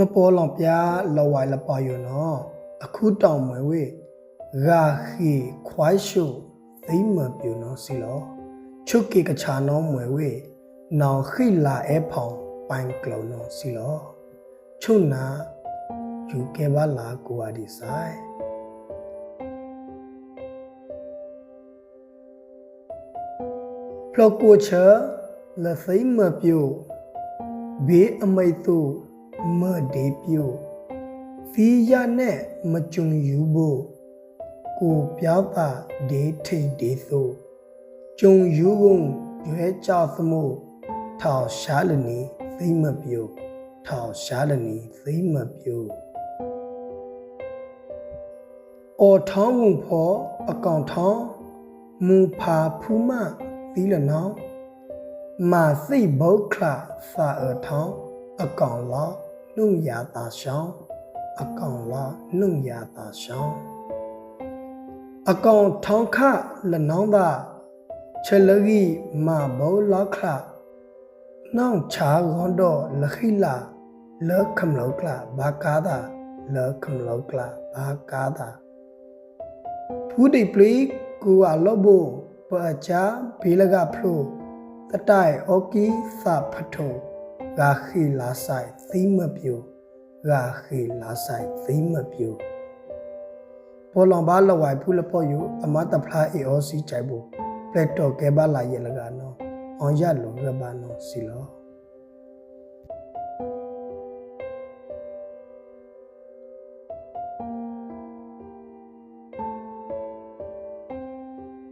မပေါ်လောင်ပြားလဝိုင်လပေါ်ယောနော်အခုတောင်မွေဝေဂါခီခွိုင်းရှုသိမ့်မပြူနော်စီလောချုကေကချာနော်မွေဝေနောင်ခိလာအဲဖောင်ပိုင်ကလောနော်စီလောချုနာယူကေဘာလာကိုအဒီဆိုင်ဖလကိုချာလသိမပြိုဘေးအမိတ်သူ မဒေပြိုဖီးရနဲ့မကြုံယူဖို့ကိုပြောက်တာဒေထိတ်ဒေသို့ကြုံယူကုန်ရွဲကြသမို့ထောင်ရှားလနီသိမပြိုထောင်ရှားလနီသိမပြိုအော်ထောင်းဝင်ဖော်အကောင်ထောင်းမူဖာဖူးမသီလနောင်းမာစိတ်ဘုတ်ခလာစာအထောင်းအကောင်လာ နှုံရတာရှောင်းအကောင်လာနှုံရတာရှောင်းအကောင်ထောင်းခလနောင်းသာချလဂီမာဘောလောက်ခလာနောင်ချာဂွန်တော့လခိလာလခမလောက်ကလာဘာကာသာလခမလောက်ကလာဘာကာသာဖူးတိပလီကူအလောဘပချာဘေလကဖလိုတတိုင်အော်ကီစာဖထို ဂါခီလာဆိုင်သီမပြိုဂါခီလာဆိုင်သီမပြိုပေါ်လောင်ပါလဝိုင်ဖူးလပေါ်ယူအမတဖလာအေအောစီချိုင်ဘူးပလက်တော့ကဲပါလာရလကနော်အောင်ရလောကဘာနော်စီလော